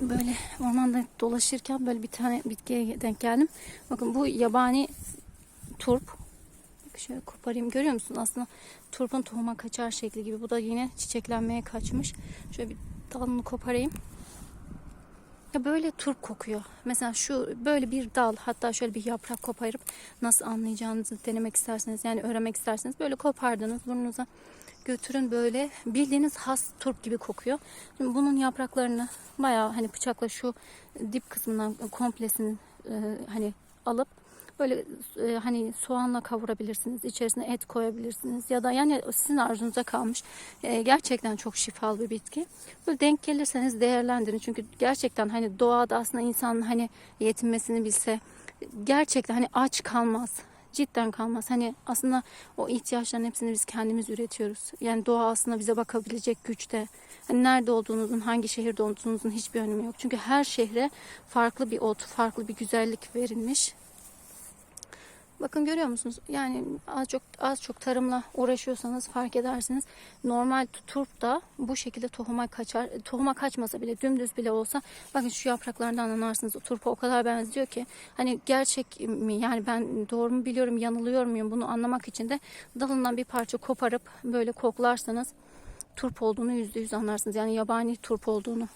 böyle ormanda dolaşırken böyle bir tane bitkiye denk geldim. Bakın bu yabani turp. Şöyle koparayım. Görüyor musun? Aslında turpun tohuma kaçar şekli gibi. Bu da yine çiçeklenmeye kaçmış. Şöyle bir dalını koparayım. Ya böyle turp kokuyor. Mesela şu böyle bir dal hatta şöyle bir yaprak koparıp nasıl anlayacağınızı denemek isterseniz yani öğrenmek isterseniz böyle kopardınız burnunuza götürün böyle bildiğiniz has turp gibi kokuyor. Şimdi bunun yapraklarını bayağı hani bıçakla şu dip kısmından komplesini e, hani alıp böyle e, hani soğanla kavurabilirsiniz. İçerisine et koyabilirsiniz ya da yani sizin arzunuza kalmış. E, gerçekten çok şifalı bir bitki. Böyle denk gelirseniz değerlendirin. Çünkü gerçekten hani doğada aslında insanın hani yetinmesini bilse gerçekten hani aç kalmaz. Cidden kalmaz. Hani aslında o ihtiyaçların hepsini biz kendimiz üretiyoruz. Yani doğa aslında bize bakabilecek güçte. Hani nerede olduğunuzun, hangi şehirde olduğunuzun hiçbir önemi yok. Çünkü her şehre farklı bir ot, farklı bir güzellik verilmiş. Bakın görüyor musunuz? Yani az çok az çok tarımla uğraşıyorsanız fark edersiniz. Normal turp da bu şekilde tohuma kaçar. Tohuma kaçmasa bile dümdüz bile olsa bakın şu yapraklarından anlarsınız. O turpa o kadar benziyor ki hani gerçek mi? Yani ben doğru mu biliyorum, yanılıyor muyum? Bunu anlamak için de dalından bir parça koparıp böyle koklarsanız turp olduğunu yüzde yüz anlarsınız. Yani yabani turp olduğunu.